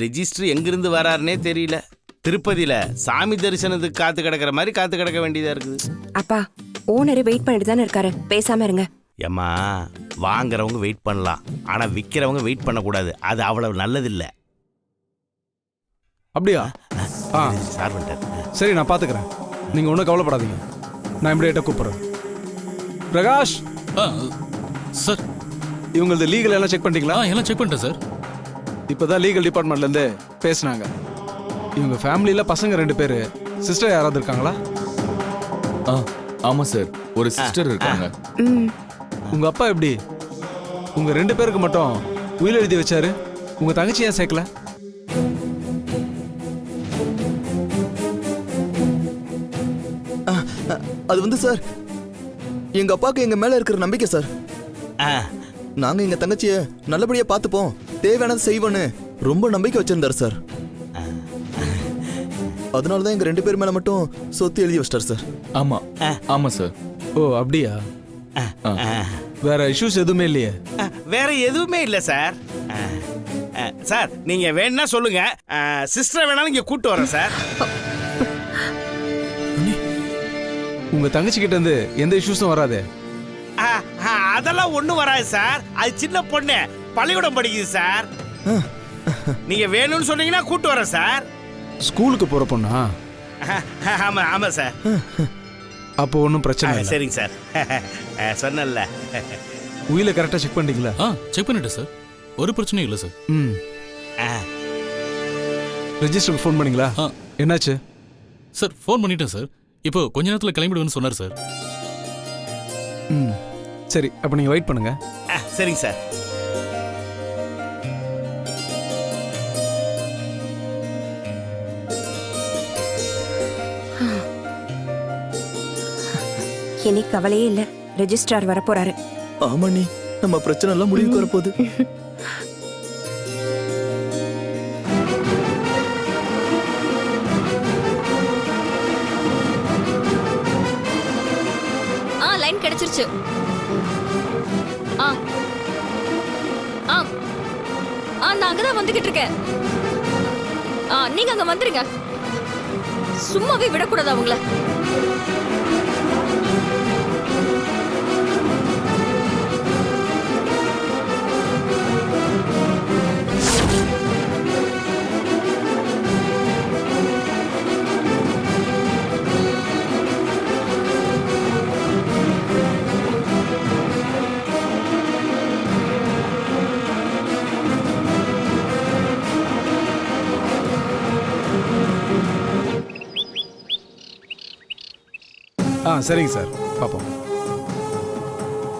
Register எங்கிருந்து வராருன்னே தெரியல. திருப்பதியில சாமி தரிசனத்துக்கு காத்து கிடக்கிற மாதிரி காத்து கிடக்க வேண்டியதா இருக்குது. அப்பா ஓனரு வெயிட் பண்ணிட்டு தானே இருக்காரு. பேசாம இருங்க. ஏம்மா வாங்குறவங்க வெயிட் பண்ணலாம். ஆனா விற்கிறவங்க வெயிட் பண்ணக்கூடாது. அது அவ்வளவு நல்லதில்ல. அப்படியா? ஆ. சார் பண்ணிட்டார் சரி நான் பார்த்துக்கிறேன் நீங்கள் ஒன்றும் கவலைப்படாதீங்க. நான் இம்மிடியேட்டாக கூப்பிட்றேன். பிரகாஷ்! ஆ சார். இவங்களது லீகல் எல்லாம் செக் பண்ணிட்டீங்களா? ஆ எல்லாம் செக் பண்ணிட்டேன் சார். இப்போ தான் லீகல் டிபார்ட்மெண்ட்லேருந்து பேசுனாங்க. இவங்க ஃபேமிலியில் பசங்க ரெண்டு பேர். சிஸ்டர் யாராவது இருக்காங்களா? ஆ ஆமா சார் ஒரு சிஸ்டர் இருக்காங்க. ம். உங்கள் அப்பா எப்படி? உங்கள் ரெண்டு பேருக்கு மட்டும் உயில் எழுதி வச்சாரு? உங்கள் தங்கச்சி ஏன் சேர்க்கல? அது வந்து சார் எங்க அப்பாவுக்கு எங்க மேல இருக்கிற நம்பிக்கை சார் ஆ. நாங்க எங்க தங்கச்சிய நல்லபடியா பார்த்துப்போம். தேவையானது செய்வோன்னு ரொம்ப நம்பிக்கை வச்சிருந்தாரு சார். அதனால தான் எங்க ரெண்டு பேர் மேல மட்டும் சொத்து எழுதி வச்சிட்டார் சார். ஆமா. ஆமா சார். ஓ அப்படியா. வேற இஷ்யூஸ் எதுவுமே இல்லையே? வேற எதுவுமே இல்ல சார். ஆ, ஆ, சார் நீங்க வேணா சொல்லுங்க. சிஸ்டர் வேணாலும் இங்க கூட்டு வரேன் சார். உங்கள் தங்கச்சி கிட்ட இருந்து எந்த இஷ்யூஸும் வராதே? அதெல்லாம் ஒண்ணும் வராது சார். அது சின்ன பொண்ணு. பள்ளிக்கூடம் படிக்குது சார். நீங்க வேணும்னு சொன்னீங்கன்னா கூட்டு வரேன் சார். ஸ்கூலுக்கு போகிற பொண்ணா? ஆ, ஆமா ஆமா சார். அப்போ ஒன்றும் பிரச்சனை இல்லை. சரிங்க சார். ஆ, சொன்னேன்ல. உயிலை கரெக்டாக செக் பண்ணிட்டீங்களா? ஆ செக் பண்ணிட்டேன் சார். ஒரு பிரச்சனையும் இல்லை சார். ம். ஆ, ரெஜிஸ்டருக்கு ஃபோன் பண்ணீங்களா? ஆ. என்னாச்சு? சார் ஃபோன் பண்ணிட்டேன் சார். இப்போ கொஞ்ச நேரத்தில் கிளம்பிடுவேன்னு சொன்னார் சார். ம். சரி அப்போ நீங்கள் வெயிட் பண்ணுங்க. ஆ, சரிங்க சார். இனி கவலையே இல்ல. ரெஜிஸ்ட்ரார் வரப்போறாரு. ஆமா நீ. நம்ம பிரச்சனை எல்லாம் முடிவுக்கு வரப்போகுது. ஆ லைன் கிடைச்சிருச்சு. ஆ. ஆ. ஆ நான் அங்கதான் வந்துகிட்டு இருக்கேன். ஆ நீங்க அங்க வந்துருங்க. சும்மாவே விடக்கூடாது அவங்கள. ஆ சரிங்க சார். பார்ப்போம்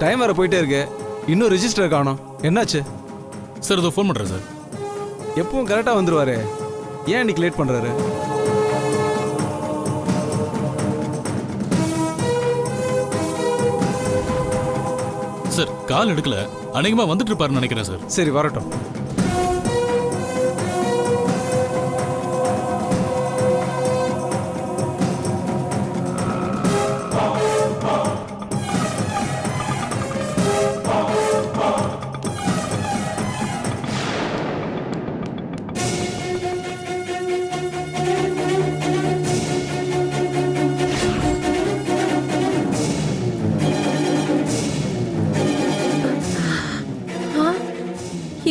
டைம் வேறு போயிட்டே இருக்கு. இன்னும் ரெஜிஸ்டர் காணோம். என்னாச்சு? சார் இதோ ஃபோன் பண்ணுறேன் சார். எப்பவும் கரெக்டாக வந்துருவாரு. ஏன் இன்னைக்கு லேட் பண்ணுறாரு சார் கால் எடுக்கல அநேகமாக வந்துட்டு இருப்பாருன்னு நினைக்கிறேன் சார் சரி வரட்டும்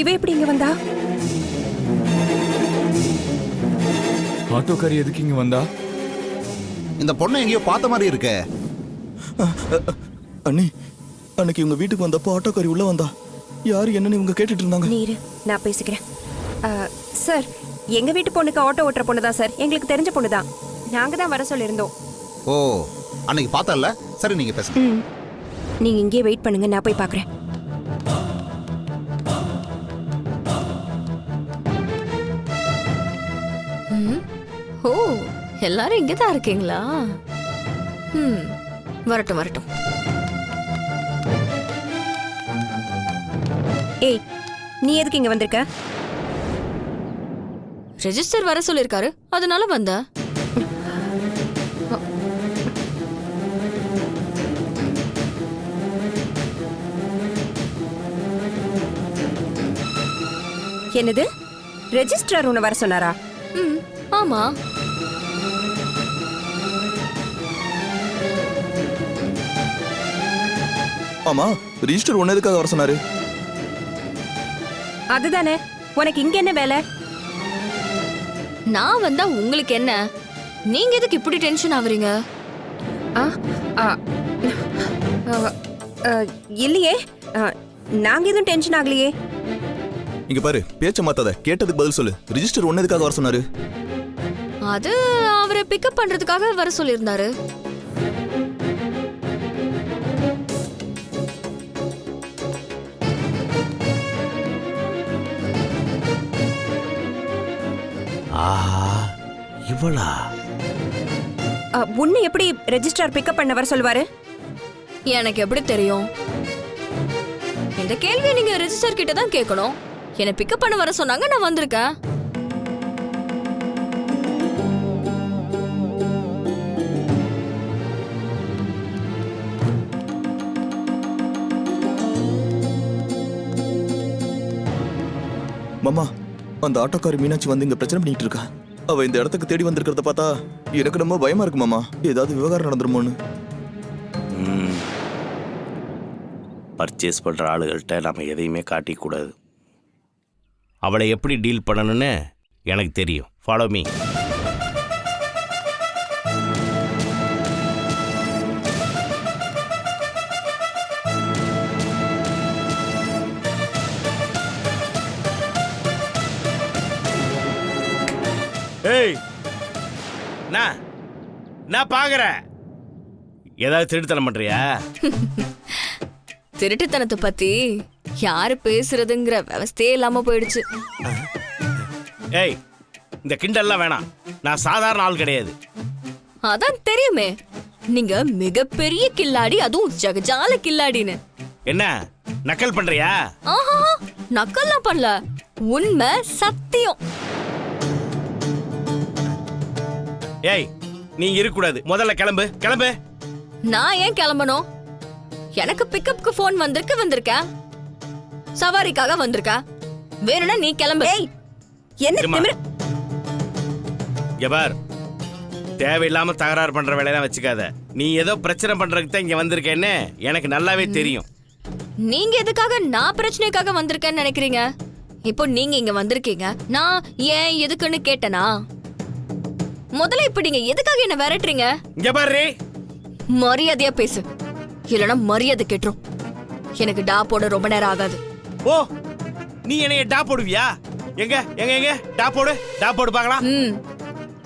இவ எப்படி இங்க வந்தா? ஆட்டோக்காரி எதுக்கு இங்க வந்தா? இந்த பொண்ணை எங்கேயோ பார்த்த மாதிரி இருக்கே. அண்ணி அன்னைக்கு இவங்க வீட்டுக்கு வந்தப்போ ஆட்டோக்காரி உள்ள வந்தா. யாரு என்னன்னு இவங்க கேட்டுட்டு இருந்தாங்க. நீரு நான் பேசிக்கிறேன். ஆ, சார் எங்க வீட்டு பொண்ணுக்கு ஆட்டோ ஓட்டுற பொண்ணு தான் சார். எங்களுக்கு தெரிஞ்ச பொண்ணு தான். நாங்க தான் வர சொல்லியிருந்தோம். ஓ அன்னைக்கு பார்த்தல சரி நீங்க பேசுங்க. நீங்க இங்கேயே வெயிட் பண்ணுங்க நான் போய் பார்க்கறேன். ஓ எல்லாரும் இங்கே தான் இருக்கீங்களா? ம் வரட்டும் வரட்டும். ஏய் நீ எதுக்கு இங்க வந்திருக்க? ரெஜிஸ்டர் வர சொல்லியிருக்காரு அதனால வந்தா. என்னது? ரெஜிஸ்ட்ரார் உன்னை வர சொன்னாரா? ம் ஆமா. ஆமா ரிஜிஸ்டர் ஒன்னு எதுக்காக வர சொன்னாரு. அதுதானே உனக்கு இங்க என்ன வேலை? நான் வந்தா உங்களுக்கு என்ன? நீங்க எதுக்கு இப்படி டென்ஷன் ஆகுறீங்க? ஆ ஆ, ஆ, ஆ, இல்லையே. ஆ, நாங்க எதுவும் டென்ஷன் ஆகலையே. இங்க பாரு பேச்ச மாத்தாத. கேட்டதுக்கு பதில் சொல்லு. ரிஜிஸ்டர் ஒன்னு எதுக்காக வர சொன்னாரு. அது அவரை பிக்கப் பண்றதுக்காக வர சொல்லியிருந்தாரு. ஆஹா இவளா? உன்னை எப்படி ரெஜிஸ்ட்ரார் பிக்கப் பண்ண வர சொல்லுவாரு? எனக்கு எப்படி தெரியும்? இந்த கேள்வியை நீங்க ரெஜிஸ்டர் கிட்ட தான் கேட்கணும். என்னை பிக்கப் பண்ண வர சொன்னாங்க நான் வந்திருக்கேன். மாமா அந்த ஆட்டோக்காரி மீனாட்சி வந்து இங்க பிரச்சனை பண்ணிட்டு இருக்கா. அவ இந்த இடத்துக்கு தேடி வந்திருக்கிறத பார்த்தா எனக்கு ரொம்ப பயமா இருக்கு மாமா. ஏதாவது விவகாரம் நடந்துருமோன்னு. பர்ச்சேஸ் பண்ணுற ஆளுகள்கிட்ட நம்ம எதையுமே காட்டிக்கூடாது. அவளை எப்படி டீல் பண்ணணும்னு எனக்கு தெரியும். ஃபாலோ மீ ஏய் நான் நான் பார்க்குறேன் ஏதாவது திருட்டுத்தனம் பண்ணுறியா திருட்டுத்தனத்தை பத்தி யாரு பேசுறதுங்கிற விவஸ்தையே இல்லாம போயிடுச்சு. ஏய் இந்த கிண்டல்லாம் வேணாம். நான் சாதாரண ஆள் கிடையாது. அதான் தெரியுமே. நீங்க மிகப்பெரிய கில்லாடி அதுவும் ஜகஜால கில்லாடின்னு. என்ன நக்கல் பண்றியா? ஆஹா நக்கல்லாம் பண்ணல உண்மை சத்தியம். ஏய் நீ இருக்கக்கூடாது. முதல்ல கிளம்பு கிளம்பு. நான் ஏன் கிளம்பணும்? எனக்கு பிக்கப்புக்கு ஃபோன் வந்திருக்கு வந்திருக்கேன். சவாரிக்காக வந்திருக்கா? வேணும்னா நீ கிளம்பு. ஏய் என்ன. திமிரு? ஜபார் தேவையில்லாம தகராறு பண்ற வேலையெல்லாம் வச்சுக்காத. நீ ஏதோ பிரச்சனை பண்றதுக்கு தான் இங்க வந்திருக்கேன்னு எனக்கு நல்லாவே தெரியும். நீங்க எதுக்காக நான் பிரச்சனைக்காக வந்திருக்கேன்னு நினைக்கிறீங்க? இப்போ நீங்க இங்க வந்திருக்கீங்க. நான் ஏன் எதுக்குன்னு கேட்டனா? முதல்ல இப்ப நீங்க எதுக்காக என்ன விரட்டுறீங்க? இங்க பாரு மரியாதையா பேசு. இல்லனா மரியாதை கெட்டுரும். எனக்கு டா போட ரொம்ப நேரம் ஆகாது. ஓ நீ என்னைய டா போடுவியா? எங்க எங்க எங்க? டா போடு டா போடு பார்க்கலாம். ம்.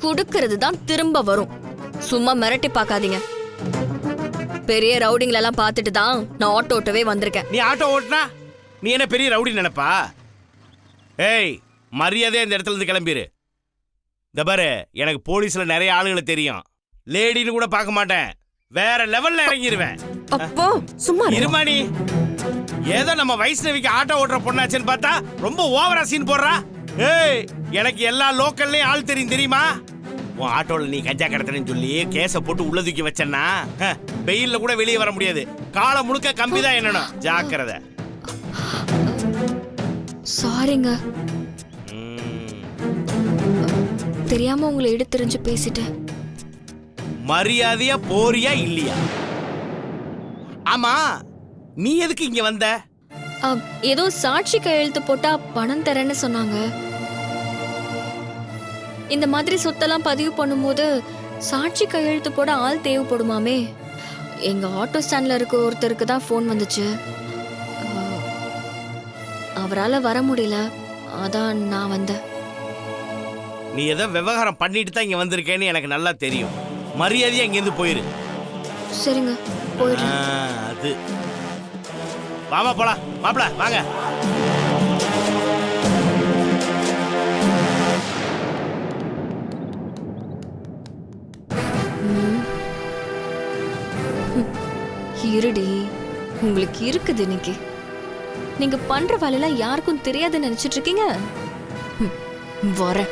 குடுக்கறது தான் திரும்ப வரும். சும்மா மிரட்டி பார்க்காதீங்க. பெரிய ரவுடிங்கள எல்லாம் பார்த்துட்டு தான் நான் ஆட்டோ ஓட்டவே வந்திருக்கேன். நீ ஆட்டோ ஓட்டுனா? நீ என்ன பெரிய ரவுடி நினைப்பா? ஏய் மரியாதையா இந்த இடத்துல இருந்து கிளம்பிரு. இந்த பாரு எனக்கு போலீஸ்ல நிறைய ஆளுகளை தெரியும். லேடின்னு கூட பார்க்க மாட்டேன். வேற லெவல்ல இறங்கிருவேன். அப்போ சும்மா இரு. இருமா நீ? ஏதோ நம்ம வைஷ்ணவிக்கு ஆட்டோ ஓட்டுற பொண்ணாச்சுன்னு பார்த்தா ரொம்ப ஓவரா சீன் போடுறா. ஏய் எனக்கு எல்லா லோக்கல்லையும் ஆள் தெரியும் தெரியுமா? உன் ஆட்டோல நீ கஞ்சா கடத்தனு சொல்லி கேஸ போட்டு உள்ள தூக்கி வச்சேன்னா வெயில்ல கூட வெளியே வர முடியாது. காலம் முழுக்க கம்பி தான் என்னணும். ஜாக்கிரதை. சாரிங்க. தெரியாம உங்களை எடுத்தெறிஞ்சு பேசிட்டேன். மரியாதையா போறியா இல்லையா? ஆமா நீ எதுக்கு இங்க வந்த? ஏதோ சாட்சி கையெழுத்து போட்டா பணம் தரேன்னு சொன்னாங்க. இந்த மாதிரி சொத்தெல்லாம் பதிவு பண்ணும்போது சாட்சி கையெழுத்து போட ஆள் தேவைப்படுமாமே? எங்க ஆட்டோ ஸ்டாண்ட்ல இருக்க ஒருத்தருக்கு தான் ஃபோன் வந்துச்சு. அவரால் வர முடியல. அதான் நான் வந்தேன். நீ ஏதோ விவகாரம் பண்ணிட்டு தான் இங்க வந்திருக்கேன்னு எனக்கு நல்லா தெரியும். மரியாதையா இங்கேருந்து போயிரு. சரிங்க போயிடுறேன். ஆ, அது. வாமா போலாம். மாப்பிள வாங்க. இருடி உங்களுக்கு இருக்குது இன்னைக்கு. நீங்க பண்ற வேலையெல்லாம் யாருக்கும் தெரியாதுன்னு நினைச்சிட்டு இருக்கீங்க? வரேன்.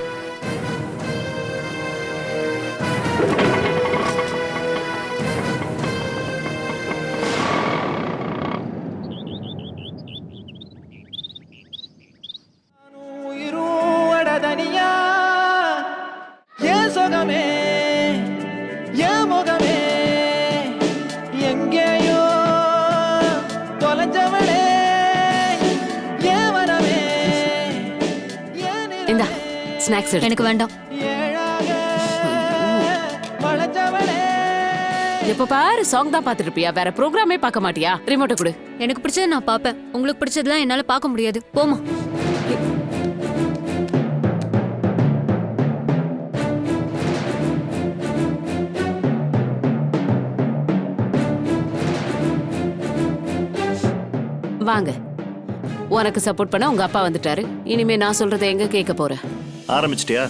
ஸ்நாக்ஸ் எனக்கு வேண்டாம். எப்ப பாரு சாங் தான் பாத்துட்டு இருப்பியா வேற ப்ரோக்ராமே பார்க்க மாட்டியா? ரிமோட்டை கொடு. எனக்கு பிடிச்சதை நான் பார்ப்பேன். உங்களுக்கு பிடிச்சதெல்லாம் என்னால பார்க்க முடியாது. போமா வாங்க. உனக்கு சப்போர்ட் பண்ண உங்க அப்பா வந்துட்டாரு. இனிமே நான் சொல்றதை எங்க கேட்க போற? ஆரம்பிச்சிட்டியா?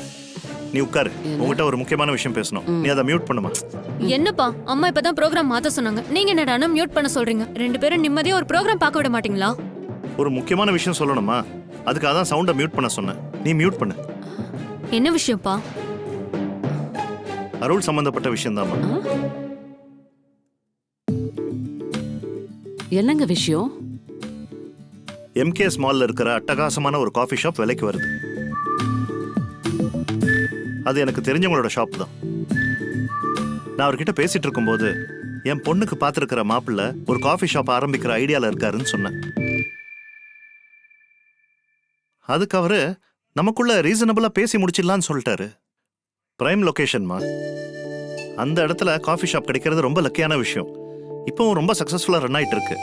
நீ உட்காரு. உங்ககிட்ட ஒரு முக்கியமான விஷயம் பேசணும். நீ அதை மியூட் பண்ணுமா? என்னப்பா? அம்மா இப்பதான் ப்ரோக்ராம் மாத்த சொன்னாங்க. நீங்க என்னடானா மியூட் பண்ண சொல்றீங்க. ரெண்டு பேரும் நிம்மதியா ஒரு ப்ரோக்ராம் பார்க்க விட மாட்டீங்களா? ஒரு முக்கியமான விஷயம் சொல்லணுமா? அதுக்காக தான் சவுண்டை மியூட் பண்ண சொன்னேன். நீ மியூட் பண்ணு. என்ன விஷயம்ப்பா? அருள் சம்பந்தப்பட்ட விஷயம் என்னங்க விஷயம்? எம்கேஎஸ் மால்ல இருக்கிற அட்டகாசமான ஒரு காஃபி ஷாப் விலைக்கு வருது. அது எனக்கு தெரிஞ்சவங்களோட ஷாப் தான். நான் அவர்கிட்ட பேசிட்டு இருக்கும்போது என் பொண்ணுக்கு பார்த்துருக்கிற மாப்பிள்ள ஒரு காஃபி ஷாப் ஆரம்பிக்கிற ஐடியால இருக்காருன்னு சொன்னேன். அதுக்கு அவரு நமக்குள்ள ரீசனபிளா பேசி முடிச்சிடலான்னு சொல்லிட்டாரு. பிரைம் லொகேஷன்மா அந்த இடத்துல காஃபி ஷாப் கிடைக்கிறது ரொம்ப லக்கியான விஷயம். இப்போவும் ரொம்ப சக்ஸஸ்ஃபுல்லாக ரன் ஆயிட்டு இருக்கு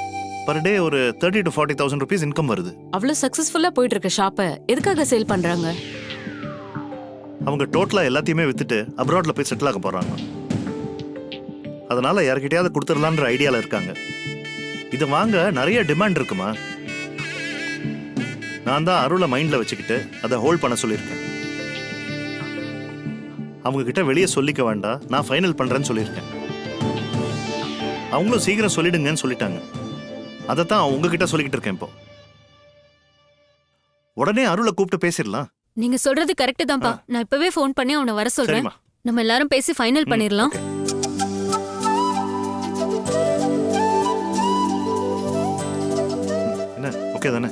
பர் டே ஒரு thirty to forty thousand rupees income வருது. அவ்வளோ சக்ஸஸ்ஃபுல்லாக போயிட்டு இருக்க ஷாப்பை எதுக்காக சேல் பண்றாங்க? அவங்க டோட்டலா எல்லாத்தையுமே வித்துட்டு அப்ராட்ல போய் செட்டில் ஆக போறாங்க. அதனால யார்கிட்டயாவது கொடுத்துடலான்ற ஐடியால இருக்காங்க. இது வாங்க நிறைய டிமாண்ட் இருக்குமா? நான் தான் அருளை மைண்ட்ல வச்சுக்கிட்டு அதை ஹோல்ட் பண்ண சொல்லியிருக்கேன். அவங்க கிட்ட வெளியே சொல்லிக்க வேண்டாம். நான் ஃபைனல் பண்றேன்னு சொல்லியிருக்கேன். அவங்களும் சீக்கிரம் சொல்லிடுங்கன்னு சொல்லிட்டாங்க. அதைத்தான் உங்ககிட்ட சொல்லிக்கிட்டு இருக்கேன் இப்போ. உடனே அருளை கூப்பிட்டு பேசிடலாம். நீங்க சொல்றது கரெக்ட் தான்ப்பா. நான் இப்பவே ஃபோன் பண்ணி அவனை வர சொல்றேன். நம்ம எல்லாரும் பேசி ஃபைனல் பண்ணிடலாம். என்ன? ஓகே தானே?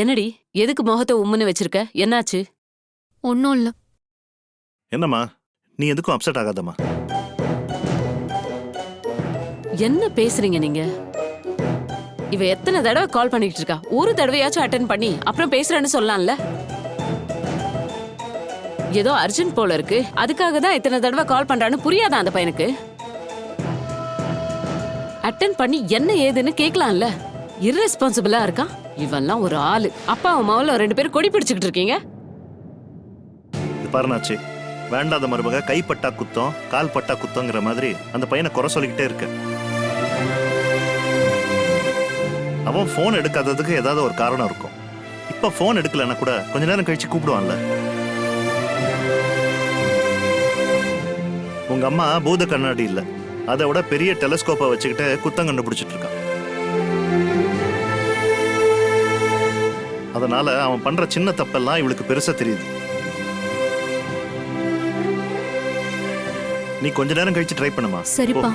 என்னடி எதுக்கு முகத்தை உம்முன்னு வச்சிருக்க? என்னாச்சு? ஒன்றும் இல்லை. என்னம்மா நீ எதுக்கும் அப்செட் ஆகாதம்மா. என்ன பேசுறீங்க நீங்க? இவ எத்தனை தடவை கால் பண்ணிட்டு இருக்கா? ஒரு தடவையாச்சும் அட்டன் பண்ணி அப்புறம் பேசுறேன்னு சொல்லலாம்ல ஏதோ அர்ஜென்ட் போல இருக்கு. அதுக்காக தான் இத்தனை தடவை கால் பண்றான்னு புரியாதா அந்த பையனுக்கு? அட்டன் பண்ணி என்ன ஏதுன்னு கேட்கலாம்ல irresponsible-ஆ இருக்கான்? இவெல்லாம் ஒரு ஆளு. அப்பா அம்மாவில் ரெண்டு பேரும் கொடி பிடிச்சுக்கிட்டு இருக்கீங்க? இது பாருனாச்சு வேண்டாத மருமக கைப்பட்டா குத்தம் கால் பட்டா குத்தங்கிற மாதிரி அந்த பையனை குறை சொல்லிக்கிட்டே இருக்க. அவன் ஃபோன் எடுக்காததுக்கு ஏதாவது ஒரு காரணம் இருக்கும். இப்போ ஃபோன் எடுக்கலன்னா கூட கொஞ்ச நேரம் கழிச்சு கூப்பிடுவான்ல. உங்க அம்மா பூத கண்ணாடி இல்லை. அதை விட பெரிய டெலஸ்கோப்பை வச்சுக்கிட்டு குத்தம் கண்டுபிடிச்சிட்டு அதனால அவன் பண்ற சின்ன தப்பெல்லாம் இவளுக்கு பெருசா தெரியுது. நீ கொஞ்ச நேரம் கழிச்சு ட்ரை பண்ணுமா? சரிப்பா.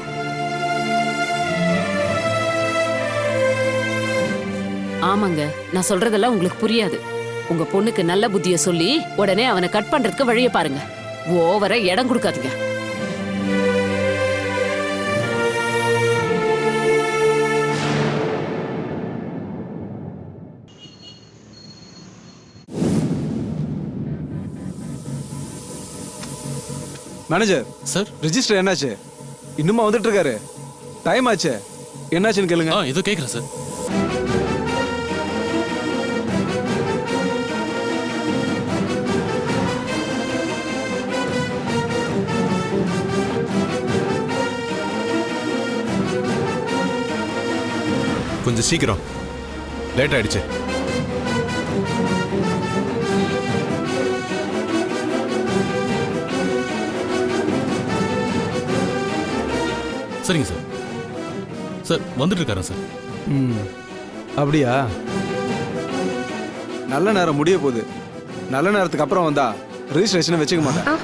ஆமாங்க நான் சொல்றதெல்லாம் உங்களுக்கு புரியாது. உங்க பொண்ணுக்கு நல்ல புத்திய சொல்லி உடனே அவனை கட் பண்றதுக்கு வழியை பாருங்க. ஓவரா இடம் கொடுக்காதீங்க. மேனேஜர் சார் ரிஜிஸ்டர் என்னாச்சு? இன்னுமா வந்துட்டு இருக்காரு டைம் ஆச்சு. என்னாச்சுன்னு கேளுங்க. இதோ கேட்குறேன் சார் கொஞ்சம் சீக்கிரம். லேட் ஆயிடுச்சு. சரிங்க சார். சார் வந்துட்டு இருக்காரா சார்? ம் அப்படியா? நல்ல நேரம் முடிய போகுது. நல்ல நேரத்துக்கு அப்புறம் வந்தா ரிஜிஸ்ட்ரேஷனை வச்சுக்க மாட்டேன்.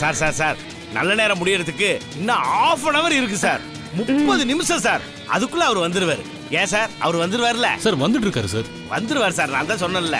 Sir sir sir. நல்ல நேரம் முடியறதுக்கு இன்னும் ஆஃப் அன் அவர் இருக்கு சார். முப்பது நிமிஷம் சார். அதுக்குள்ள அவர் வந்துருவாரு. ஏன் சார்? அவர் வந்துருவார்ல? சார் வந்துட்டு இருக்காரு சார். வந்துருவார் சார். நான் தான் சொன்னேன்ல.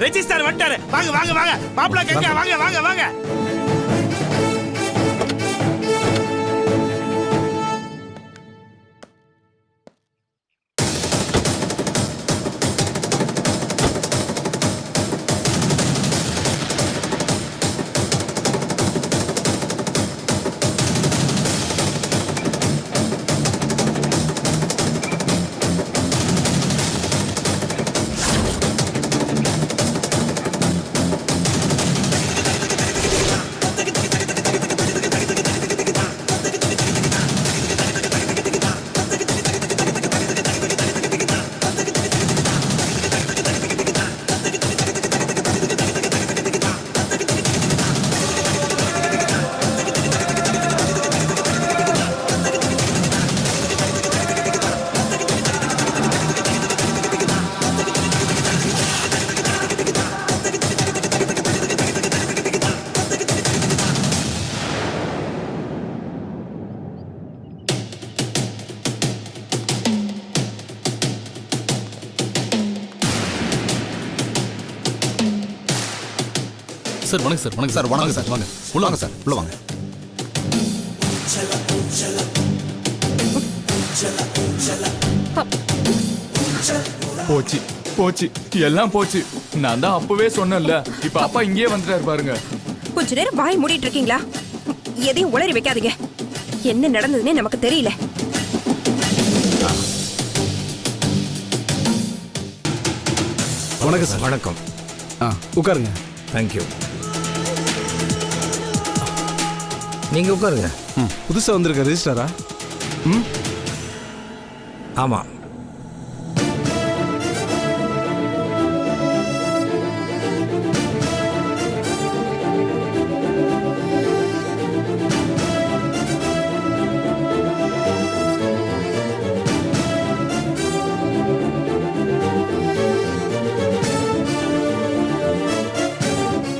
ரெஜிஸ்டர் வந்துட்டாரு வாங்க வாங்க வாங்க. மாப்பிள கேட்க வாங்க வாங்க வாங்க. சார் வணக்கம் சார் வணக்கம் சார். வணக்கம் சார் வாங்க உள்ள வாங்க. சார். உள்ள வாங்க. போச்சு போச்சு. எல்லாம் போச்சு. நான் தான் அப்பவே சொன்னேன்ல. இப்ப அப்பா இங்கேயே வந்துட்டாரு பாருங்க. கொஞ்ச நேரம் வாய் மூடிட்டு இருக்கீங்களா? எதையும் உளறி வைக்காதீங்க. என்ன நடந்ததுன்னே நமக்கு தெரியல. வணக்கம் சார். வணக்கம். ஆ உட்காருங்க. தேங்க்யூ நீங்க உட்காருங்க. ம் புதுசாக வந்திருக்க ரிஜிஸ்டரா ம்? ஆமா.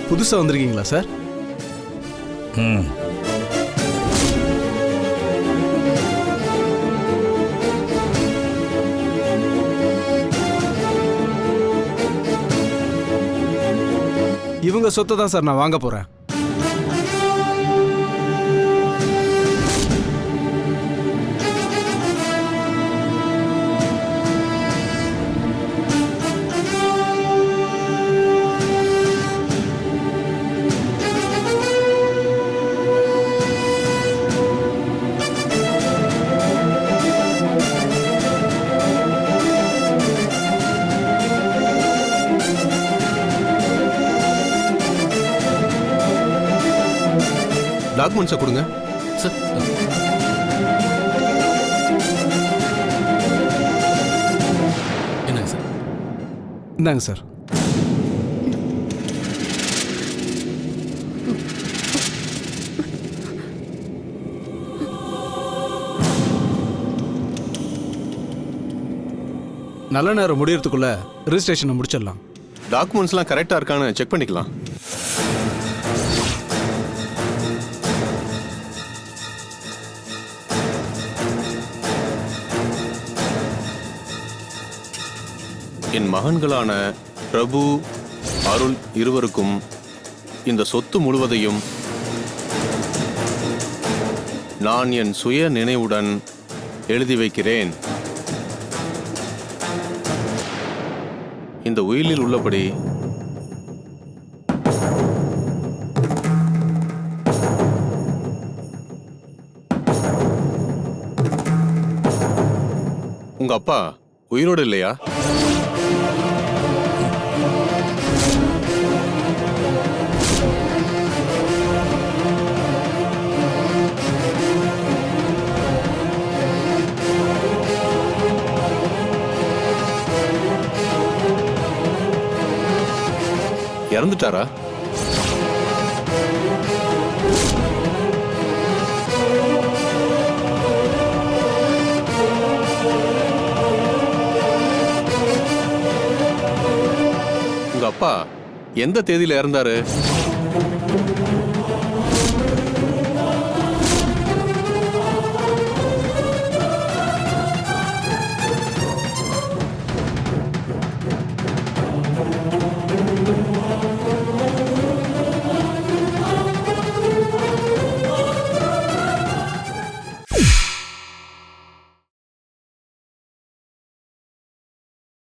புதுசாக வந்திருக்கீங்களா சார் ம். இவங்க சொத்தை தான் சார் நான் வாங்க போகிறேன் டாக்குமெண்ட்ஸை கொடுங்க. சார் என்னங்க சார்? இந்தாங்க சார். நல்ல நேரம் முடியறதுக்குள்ள ரிஜிஸ்ட்ரேஷனை முடிச்சிடலாம். டாக்குமெண்ட்ஸ்லாம் கரெக்டாக இருக்கான்னு செக் பண்ணிக்கலாம். என் மகன்களான பிரபு அருள் இருவருக்கும் இந்த சொத்து முழுவதையும் நான் என் சுய நினைவுடன் எழுதி வைக்கிறேன். இந்த உயிலில் உள்ளபடி உங்க அப்பா உயிரோடு இல்லையா? இறந்துட்டாரா? உங்க அப்பா எந்த தேதியில இறந்தாரு?